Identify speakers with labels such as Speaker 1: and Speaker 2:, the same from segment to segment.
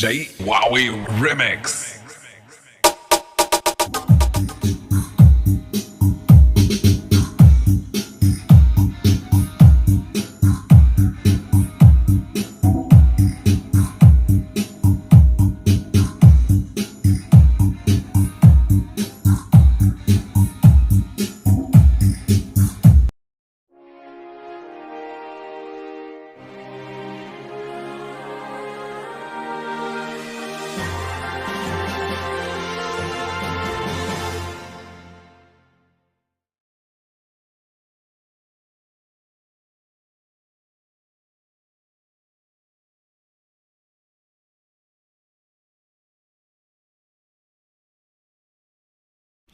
Speaker 1: DJ Wowie Remix.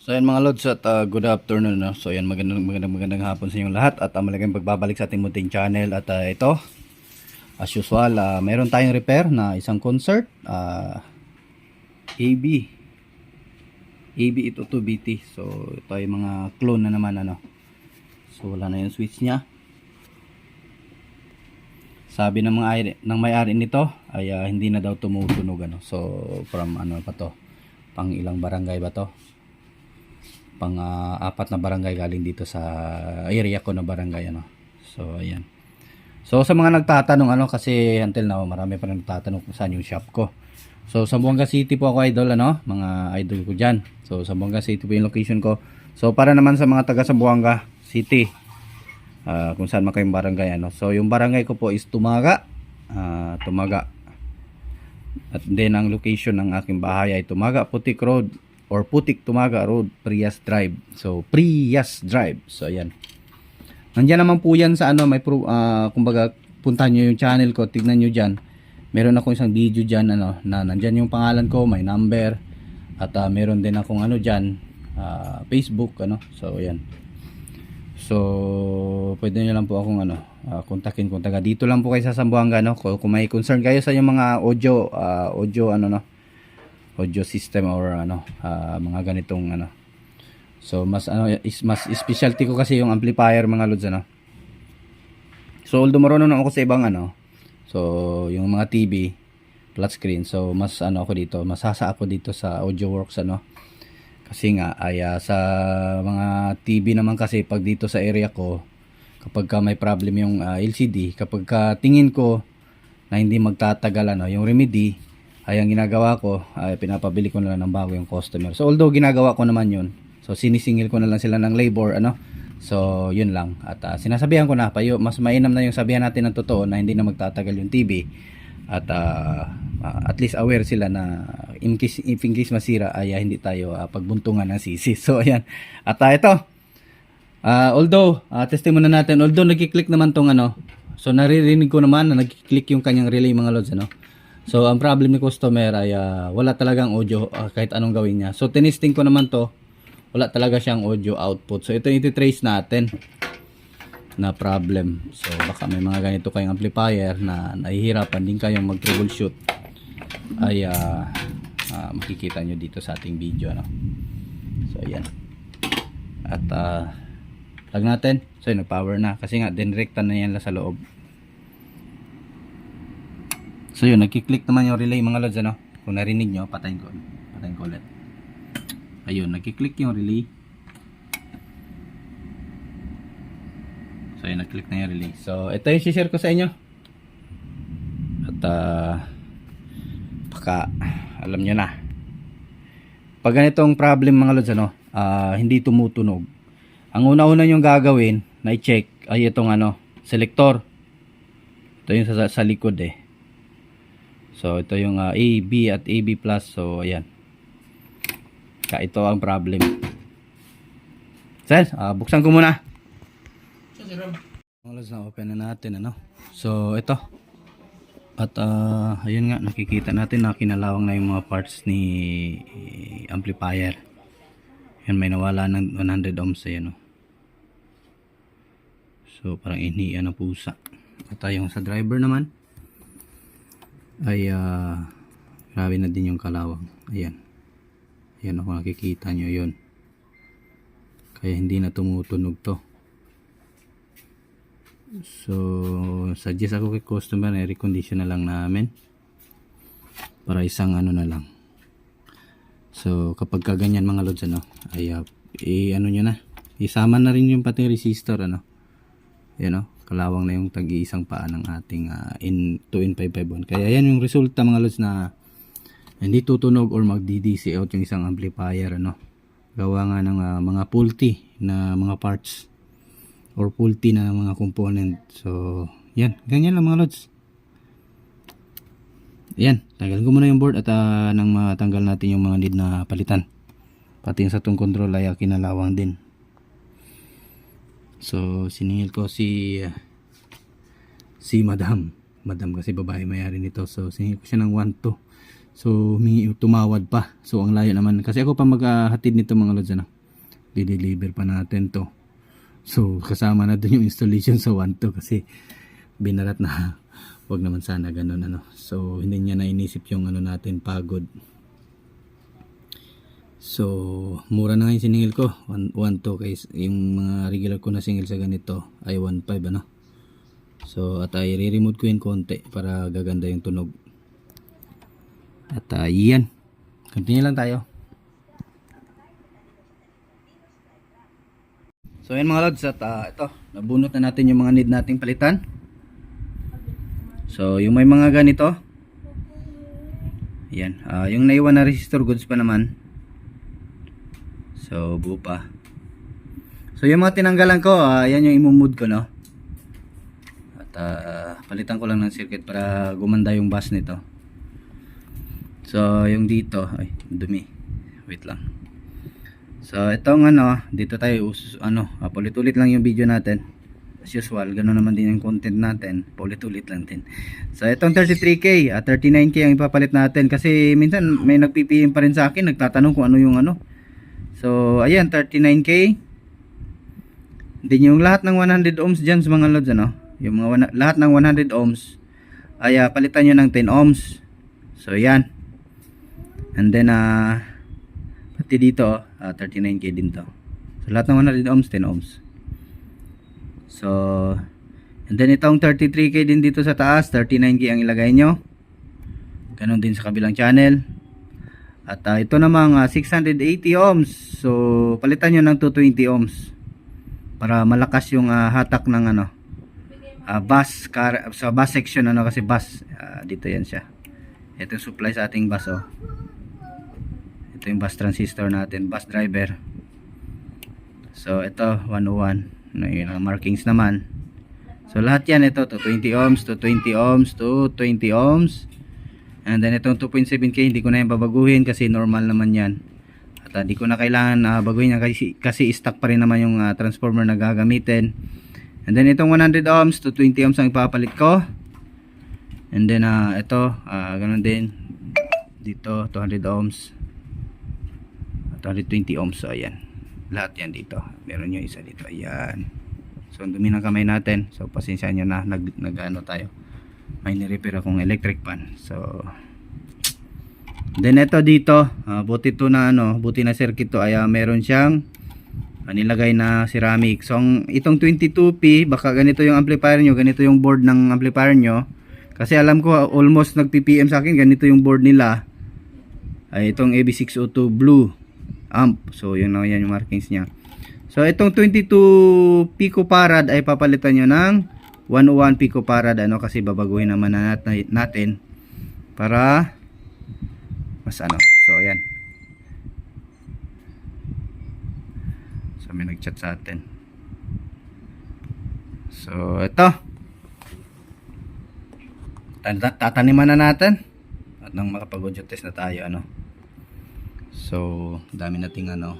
Speaker 2: So yan mga lods at uh, good afternoon no. So yan magandang magandang magandang hapon sa inyong lahat at uh, malaking pagbabalik sa ating munting channel at uh, ito as usual uh, meron tayong repair na isang concert uh, AB AB ito to BT. So ito ay mga clone na naman ano. So wala na yung switch niya. Sabi ng mga ng may-ari nito ay uh, hindi na daw tumutunog ano. So from ano pa to? Pang ilang barangay ba to? Pang ah, apat na barangay galing dito sa area ko na barangay ano. So ayan. So sa mga nagtatanong ano kasi until now marami pa rin nagtatanong kung saan yung shop ko. So sa Buanga City po ako idol ano, mga idol ko diyan. So sa Buanga City po yung location ko. So para naman sa mga taga Buanga City ah, kung saan man kayong barangay ano. So yung barangay ko po is Tumaga. Ah, Tumaga. At then ang location ng aking bahay ay Tumaga Putik Road or Putik Tumaga Road, Prias Drive. So Prias Drive. So ayan. Nandiyan naman po yan sa ano, may pro, ah, kumbaga puntahan nyo yung channel ko, tignan nyo dyan. Meron ako isang video dyan ano, na nandyan yung pangalan ko, may number. At ah, meron din akong ano dyan, ah, Facebook ano. So ayan. So, pwede nyo lang po akong ano, ah, kontakin kung taga dito lang po kayo sa Sambuanga no. Kung, kung may concern kayo sa yung mga audio, ah, audio ano no, audio system or ano, ah, mga ganitong ano. So, mas ano is mas specialty ko kasi yung amplifier mga lods ano. So, although marunong ako sa ibang ano, so yung mga TV flat screen. So, mas ano ako dito, masasa ako dito sa AudioWorks ano. Kasi nga ay ah, sa mga TV naman kasi pag dito sa area ko kapag ka may problem yung ah, LCD, kapag ka tingin ko na hindi magtatagal ano, yung remedy ay ang ginagawa ko ay pinapabili ko na lang ng bago yung customer. So although ginagawa ko naman yun, so sinisingil ko na lang sila ng labor ano. So yun lang at ah, sinasabihan ko na payo mas mainam na yung sabihan natin ng totoo na hindi na magtatagal yung TV at ah, ah, at least aware sila na in case, if in masira ay ah, hindi tayo ah, pagbuntungan ng sisi. So ayan. At ah, ito Ah, although, uh, testing muna natin, although nagki-click naman tong ano, so naririnig ko naman na nagki-click yung kanyang relay mga lods, ano. So, ang problem ni customer ay ah, wala talagang audio ah, kahit anong gawin niya. So, tinisting ko naman to, wala talaga siyang audio output. So, ito yung iti-trace natin na problem. So, baka may mga ganito kayong amplifier na nahihirapan din kayong mag-troubleshoot ay ah, ah, makikita nyo dito sa ating video, ano. So, ayan. At ah, plug natin. So nag-power na. Kasi nga, dinrekta na yan la sa loob. So yun, nagkiklik naman yung relay mga lods, ano? Kung narinig nyo, patayin ko. Patayin ko ulit. Ayun, nagkiklik yung relay. So yun, nagklik na yung relay. So, ito yung share ko sa inyo. At, ah, baka, alam nyo na. Pag ganitong problem mga lods, ano, ah, hindi tumutunog. Ang una-una yung gagawin na i-check ay itong ano, selector. Ito yung sa, sa likod eh. So ito yung ah, A, B at AB+. So ayan. Ka ito ang problem. Sir, ah, buksan ko muna. Lods, na open na natin ano. So ito. At ah, ayun nga nakikita natin na kinalawang na yung mga parts ni eh, amplifier. Yan may nawala ng 100 ohms ayan oh. So parang iniiyan na pusa. At ah, yung sa driver naman ay ah, grabe na din yung kalawang. Ayan. Ayan ako nakikita nyo yun. Kaya hindi na tumutunog to. So, suggest ako kay customer na recondition na lang namin. para isang ano na lang so kapag kaganyan mga lods ano ay uh, i ano nyo na isama na rin yung pati resistor ano yan o kalawang na yung tag-iisang paa ng ating uh, in 2 in 551 kaya yan yung resulta mga lods na hindi tutunog or magdi-DC out yung isang amplifier ano. Gawa nga ng ah, mga faulty na mga parts or faulty na mga component. So yan. Ganyan lang mga lods. Yan. Tanggalin ko muna yung board at ah, nang matanggal natin yung mga need na palitan. Pati yung sa tong control ay kinalawang din so siningil ko si ah, si madam madam kasi babae mayari nito so siningil ko siya ng 1 2 So, humingi, tumawad pa. So, ang layo naman. Kasi ako pa maghahatid nito mga lods, ano. Di-deliver pa natin to. So, kasama na dun yung installation sa 1 to kasi binarat na wag naman sana ganun ano. So, hindi niya na inisip yung ano natin pagod. So, mura na nga yung siningil ko. 1 to kay yung mga regular ko na singil sa ganito ay 1.5 ano. So, at ay re-remote ko yun konti para gaganda yung tunog. At uh, yan. Continue lang tayo. So yan mga lods at ah, ito, nabunot na natin yung mga need nating palitan. So yung may mga ganito. Yan, ah, yung naiwan na resistor goods pa naman. So buo pa. So yung mga tinanggalan ko, ah, yan yung imumod ko no. At ah, palitan ko lang ng circuit para gumanda yung bus nito. So, yung dito, ay, dumi. Wait lang. So, itong ano, dito tayo, us- ano, ah, paulit-ulit lang yung video natin. As usual, gano'n naman din yung content natin. Paulit-ulit lang din. So, itong 33K, ah, 39K ang ipapalit natin. Kasi minsan may nag-PPM pa rin sa akin, nagtatanong kung ano yung ano. So, ayan, 39K. Then yung lahat ng 100 ohms dyan sa mga loads, ano, yung mga lahat ng 100 ohms, ay ah, palitan nyo ng 10 ohms. So, yan. And then, ah, pati dito, ah, 39k din to. So, lahat ng 100 ohms, 10 ohms. So, and then itong 33k din dito sa taas, 39k ang ilagay nyo. Ganon din sa kabilang channel. At ah, ito namang ah, 680 ohms. So, palitan nyo ng 220 ohms. Para malakas yung ah, hatak ng ano, ah, bus, car, sa bus section ano kasi bus, ah, dito yan siya. Ito yung supply sa ating bus oh. Ito yung bus transistor natin, bus driver. So ito 101. No, yun ang markings naman. So lahat yan ito to 20 ohms to 20 ohms to 20 ohms. And then itong 2.7k hindi ko na yan babaguhin kasi normal naman yan. At hindi ko na kailangan uh, baguhin yan kasi, kasi stock pa rin naman yung ah, transformer na gagamitin. And then itong 100 ohms to 20 ohms ang ipapalit ko. And then ah ito, ah ganun din. Dito 200 ohms. 220 ohms. So ayan. Lahat yan dito. Meron yung isa dito. Ayan. So ang dumi ng kamay natin. So pasensya nyo na nag, nag ano tayo. May ni-repair akong electric pan. So Then ito dito, ah, buti to na ano, buti na circuit to ay ah, meron siyang ah, nilagay na ceramic. So ang, itong 22P, baka ganito yung amplifier nyo, ganito yung board ng amplifier nyo. Kasi alam ko almost nag-PPM sa akin, ganito yung board nila. Ay itong AB602 blue amp. So yun na yan yung markings niya. So itong 22 picofarad ay papalitan nyo ng 101 picofarad ano kasi babaguhin naman na nat- natin para mas ano. So ayan. So may nag-chat sa atin. So ito. Tata- Tataniman na natin. At nang makapag-audio test na tayo ano. So, dami nating ano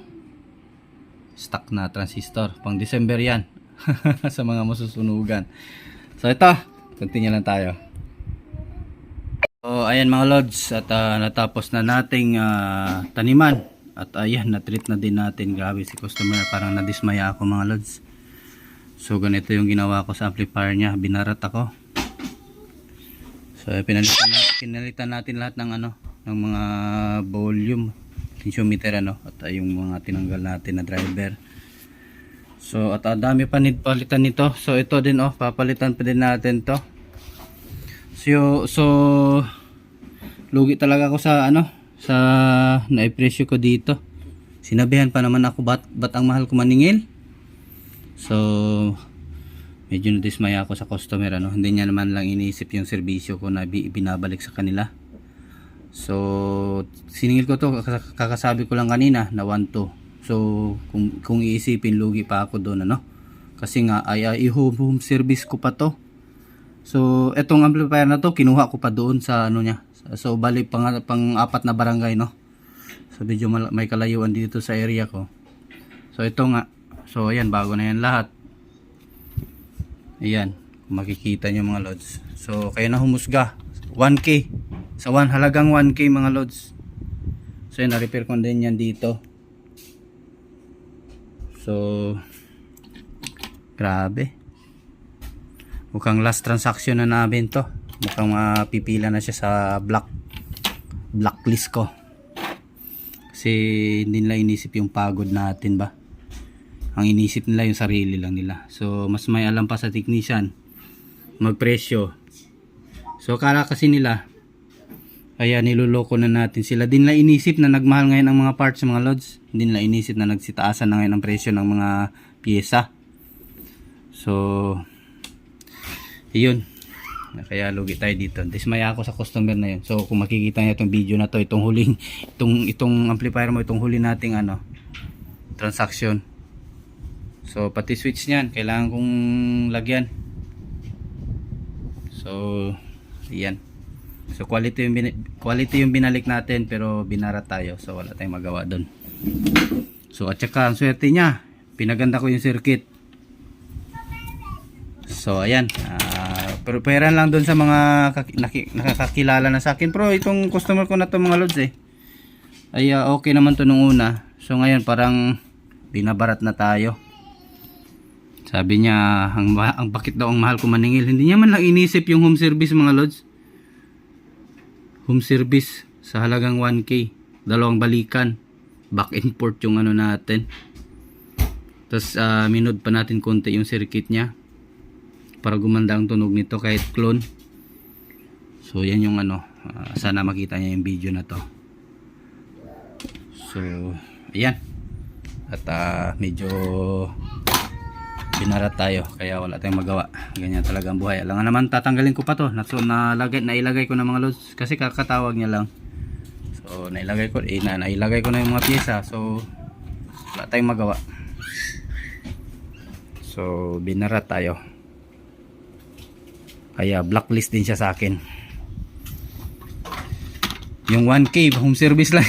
Speaker 2: stock na transistor. Pang December 'yan. sa mga masusunugan. So ito, continue lang tayo. So ayan mga lods at ah, natapos na nating ah, taniman. At ayan, na-treat na din natin. Grabe si customer, parang nadismaya ako mga lods. So ganito yung ginawa ko sa amplifier niya. Binarat ako. So pinalitan, na, pinalitan natin lahat ng ano, ng mga volume, tensiometer ano, at ah, yung mga tinanggal natin na driver. So at ah, dami pa need palitan nito. So ito din oh, papalitan pa din natin to. So, so lugi talaga ako sa ano, sa naipresyo ko dito. Sinabihan pa naman ako bat, bat ang mahal ko maningil. So, medyo nadismaya ako sa customer ano. Hindi niya naman lang iniisip yung serbisyo ko na bi- binabalik sa kanila. So, siningil ko to, kaka- kakasabi ko lang kanina na 1-2. So, kung, kung iisipin, lugi pa ako doon, ano? Kasi nga, ay, ay home service ko pa to. So, etong amplifier na to, kinuha ko pa doon sa ano niya. So, bali pang, pang apat na barangay, no? So, medyo may kalayuan dito sa area ko. So, ito nga. So, ayan, bago na yan lahat. Ayan, makikita nyo mga lods. So, kayo na humusga. 1K. Sa one, halagang 1K mga lods. So, yun, na-repair ko din yan dito. So, grabe. Mukhang last transaction na namin to. Mukhang mapipila na siya sa black blacklist ko. Kasi hindi nila inisip yung pagod natin ba. Ang inisip nila yung sarili lang nila. So, mas may alam pa sa technician. Magpresyo. So, kala kasi nila, kaya niloloko na natin sila. Din nila inisip na nagmahal ngayon ang mga parts mga lods. Hindi nila inisip na nagsitaasan na ngayon ang presyo ng mga pyesa. So, yun. Kaya lugi tayo dito. Dismaya ako sa customer na yun. So, kung makikita niyo itong video na to, itong huling, itong, itong amplifier mo, itong huli nating ano, transaction. So, pati switch niyan, kailangan kong lagyan. So, yan. So quality yung quality yung binalik natin pero binara tayo. So wala tayong magawa doon. So at saka ang swerte niya, pinaganda ko yung circuit. So ayan, uh, pero pera lang doon sa mga nakakakilala na sa akin. Pero itong customer ko na to mga lods eh. Ay ah, okay naman to nung una. So ngayon parang binabarat na tayo. Sabi niya, ang, ang bakit daw ang mahal ko maningil. Hindi niya man lang inisip yung home service mga lods home service sa halagang 1k dalawang balikan back forth yung ano natin tapos uh, minod pa natin konti yung circuit nya para gumanda ang tunog nito kahit clone. So yan yung ano ah, sana makita niya yung video na to. So ayan. At ah, medyo binarat tayo kaya wala tayong magawa. Ganyan talaga ang buhay. Alam nga naman tatanggalin ko pa to. Na, so nalagay, nailagay ko na mga loads kasi kakatawag niya lang. So nailagay ko eh, na, nailagay ko na yung mga pyesa. So wala tayong magawa. So binarat tayo kaya blacklist din siya sa akin yung 1k home service lang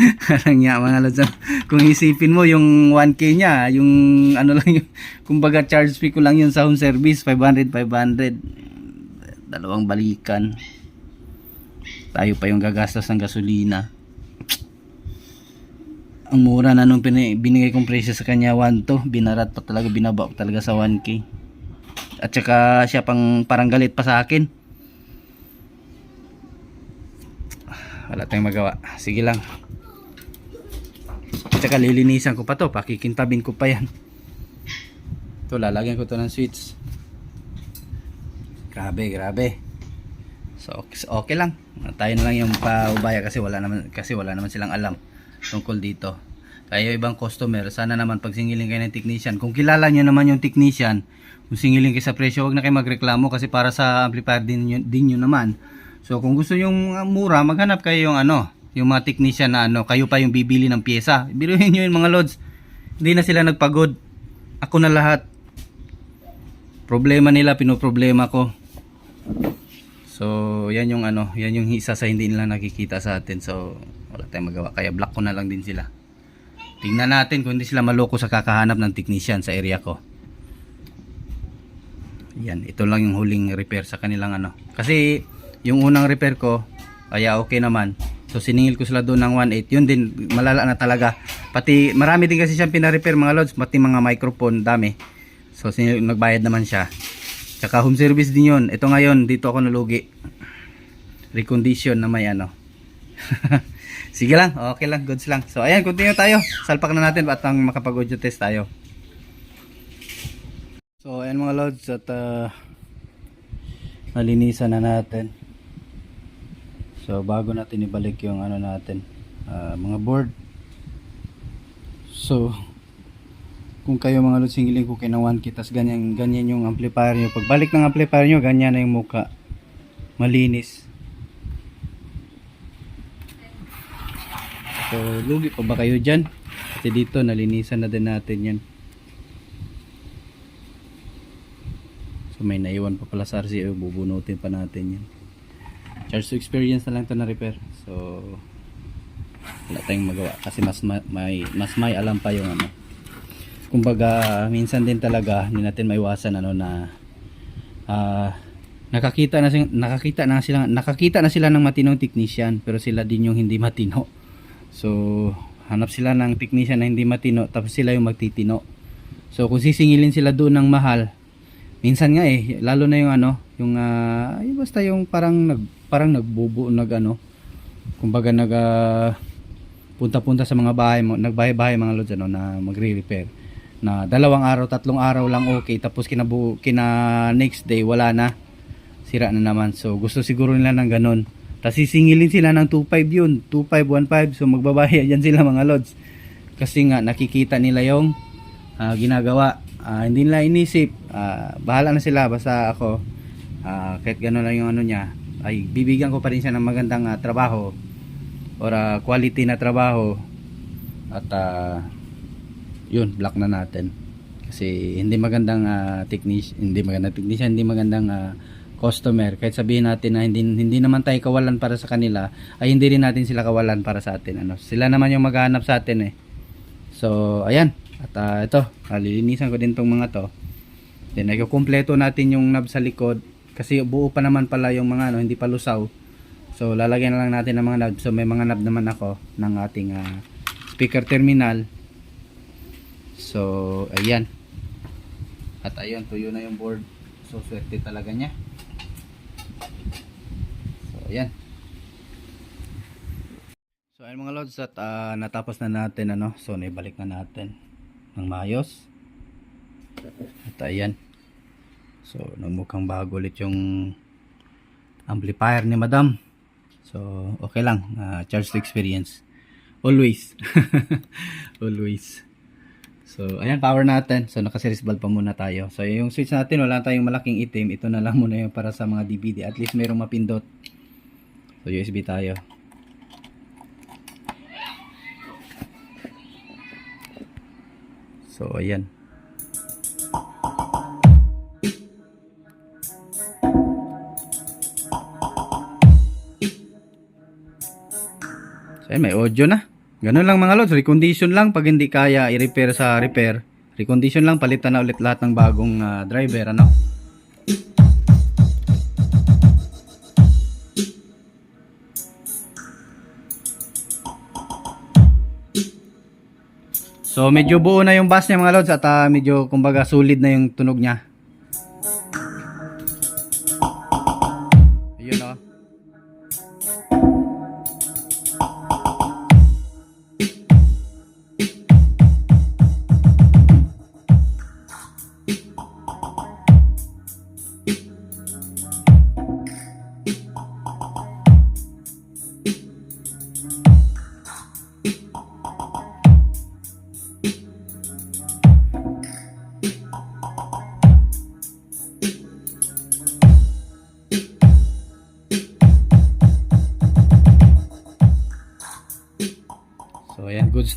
Speaker 2: Parang niya mga lods. Kung isipin mo yung 1k niya, yung ano lang yung kumbaga charge fee ko lang yun sa home service 500 500 dalawang balikan. Tayo pa yung gagastos ng gasolina. Ang mura na nung binigay kong presyo sa kanya 1 to, binarat pa talaga binaba talaga sa 1k. At saka siya pang parang galit pa sa akin. Wala tayong magawa. Sige lang. At saka lilinisan ko pa to, pakikintabin ko pa yan. Ito, lalagyan ko to ng switch. Grabe, grabe. So, okay, lang. Tayo na lang yung paubaya kasi wala naman kasi wala naman silang alam tungkol dito. Yung ibang customer, sana naman pag singilin kayo ng technician, kung kilala nyo naman yung technician, kung singilin kayo sa presyo, wag na kayo magreklamo kasi para sa amplifier din yun, din yun naman. So kung gusto yung mura, maghanap kayo yung ano, yung mga technician na ano, kayo pa yung bibili ng pyesa. Biruhin nyo yung mga lods. Hindi na sila nagpagod. Ako na lahat. Problema nila, pinoproblema ko. So, yan yung ano, yan yung isa sa hindi nila nakikita sa atin. So, wala tayong magawa. Kaya block ko na lang din sila. Tingnan natin kung hindi sila maloko sa kakahanap ng technician sa area ko. Yan, ito lang yung huling repair sa kanilang ano. Kasi, yung unang repair ko, kaya okay naman. So siningil ko sila doon ng 1.8. Yun din, malala na talaga. Pati, marami din kasi siyang pina-repair mga lods. Pati mga microphone, dami. So siningil, nagbayad naman siya. Tsaka home service din yun. Ito ngayon, dito ako nalugi. Recondition na may ano. Sige lang, okay lang, goods lang. So ayan, continue tayo. Salpak na natin at ang makapag-audio test tayo. So ayan mga lods at uh, nalinisan na natin. So bago natin ibalik yung ano natin, ah, mga board. So kung kayo mga lods singiling ko kinawan kitas ganyan ganyan yung amplifier nyo. Pagbalik ng amplifier nyo, ganyan na yung muka. Malinis. So lugi pa ba kayo dyan? Kasi dito nalinisan na din natin yan. So may naiwan pa pala sa RCO, bubunutin pa natin yan. Charge to experience na lang to na repair. So wala tayong magawa kasi mas ma- may mas may alam pa yung ano. Kumbaga minsan din talaga hindi natin maiwasan ano na ah nakakita na sila, nakakita na sila nakakita na sila ng matinong technician pero sila din yung hindi matino. So hanap sila ng technician na hindi matino tapos sila yung magtitino. So kung sisingilin sila doon ng mahal, minsan nga eh lalo na yung ano, yung ah, ay basta yung parang nag parang nagbubu nag ano, kumbaga nag ah, punta-punta sa mga bahay mo, nagbahay-bahay mga lods ano na magre-repair. Na dalawang araw, tatlong araw lang okay tapos kinabu kina next day wala na. Sira na naman. So gusto siguro nila ng ganun. Tapos sisingilin sila ng 2.5 yun, 2.515. So magbabayad yan sila mga lods. Kasi nga nakikita nila yung ah, ginagawa. Ah, hindi nila inisip. Ah, bahala na sila basta ako ah, kahit gano'n lang yung ano niya ay bibigyan ko pa rin siya ng magandang ah, trabaho or ah, quality na trabaho at ah, yun block na natin kasi hindi magandang uh, technician hindi magandang technician hindi magandang ah, customer kahit sabihin natin na hindi hindi naman tayo kawalan para sa kanila ay hindi rin natin sila kawalan para sa atin ano. Sila naman yung maghahanap sa atin eh. So ayan. At ah, ito alilinisan ko din tong mga to. Then kumpleto natin yung knob sa likod kasi buo pa naman pala yung mga ano hindi pa lusaw. So lalagyan na lang natin ng mga knob. So may mga knob naman ako ng ating ah, speaker terminal. So ayan. At ayun tuyo na yung board. So swerte talaga niya ayan so ayun mga lods at ah, natapos na natin ano so naibalik na natin ng maayos at ayan so nagmukhang bago ulit yung amplifier ni madam so okay lang ah, charge experience always always So, ayan, power natin. So, naka-series bulb pa muna tayo. So, yung switch natin, wala tayong malaking itim. Ito na lang muna yung para sa mga DVD. At least mayroong mapindot. So, USB tayo. So, ayan. So, ayan, may audio na. Ganun lang mga lods, recondition lang pag hindi kaya i-repair sa repair. Recondition lang, palitan na ulit lahat ng bagong ah, driver, ano. So medyo buo na yung bass niya mga lods at ah, medyo kumbaga solid na yung tunog niya.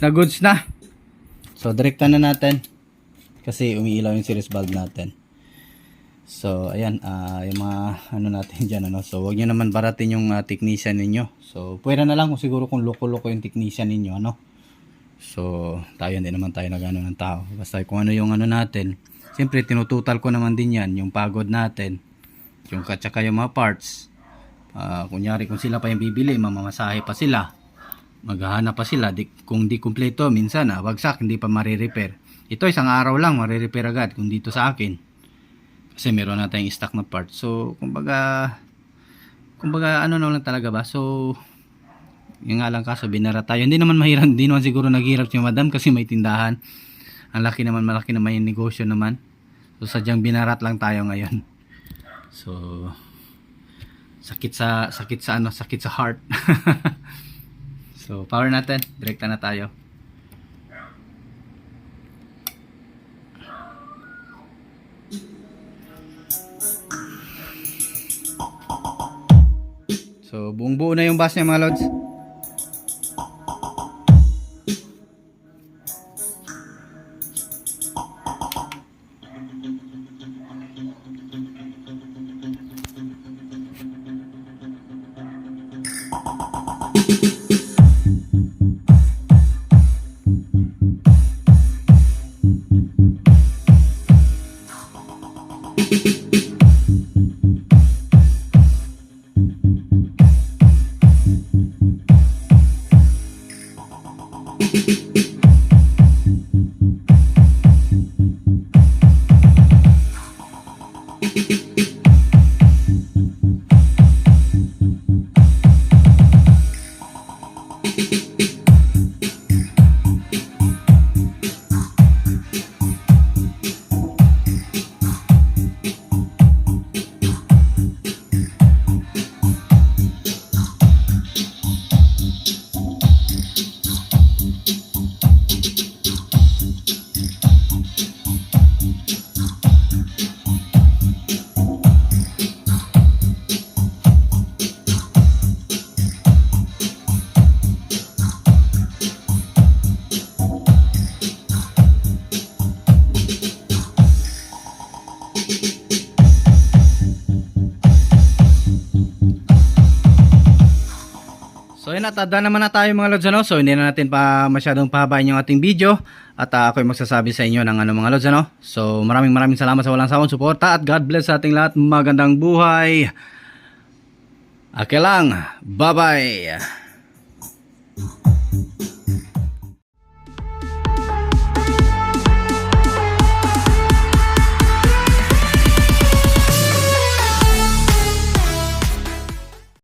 Speaker 2: Na goods na. So direkta na natin. Kasi umiilaw yung series bulb natin. So ayan, ah, yung mga ano natin dyan. Ano? So wag nyo naman baratin yung ah, technician ninyo. So pwera na lang kung siguro kung loko-loko yung technician ninyo. Ano? So tayo hindi naman tayo nagano ng tao. Basta kung ano yung ano natin. Siyempre tinututal ko naman din yan. Yung pagod natin. Yung katsaka yung mga parts. Ah, kunyari kung sila pa yung bibili, mamamasahe pa sila maghahanap pa sila. Di, kung di kumpleto minsan ah, bagsak hindi pa marirepair. Ito isang araw lang marirepair agad kung dito sa akin. Kasi meron na tayong stock na part. So kumbaga kumbaga ano na lang talaga ba? So yung nga lang kaso binara tayo. Hindi naman mahirap hindi naman siguro naghirap si madam kasi may tindahan. Ang laki naman malaki naman yung negosyo naman. So sadyang binarat lang tayo ngayon. So sakit sa sakit sa ano, sakit sa heart. so, power natin. Direkta na tayo. So, buong buo na yung bus niya mga lods. Yun at ada naman na tayo mga lods ano. So hindi na natin pa masyadong pahabain yung ating video at uh, ako'y magsasabi sa inyo ng ano mga lods ano. So maraming maraming salamat sa walang sawang suporta at God bless sa ating lahat. Magandang buhay. Okay lang. Bye-bye.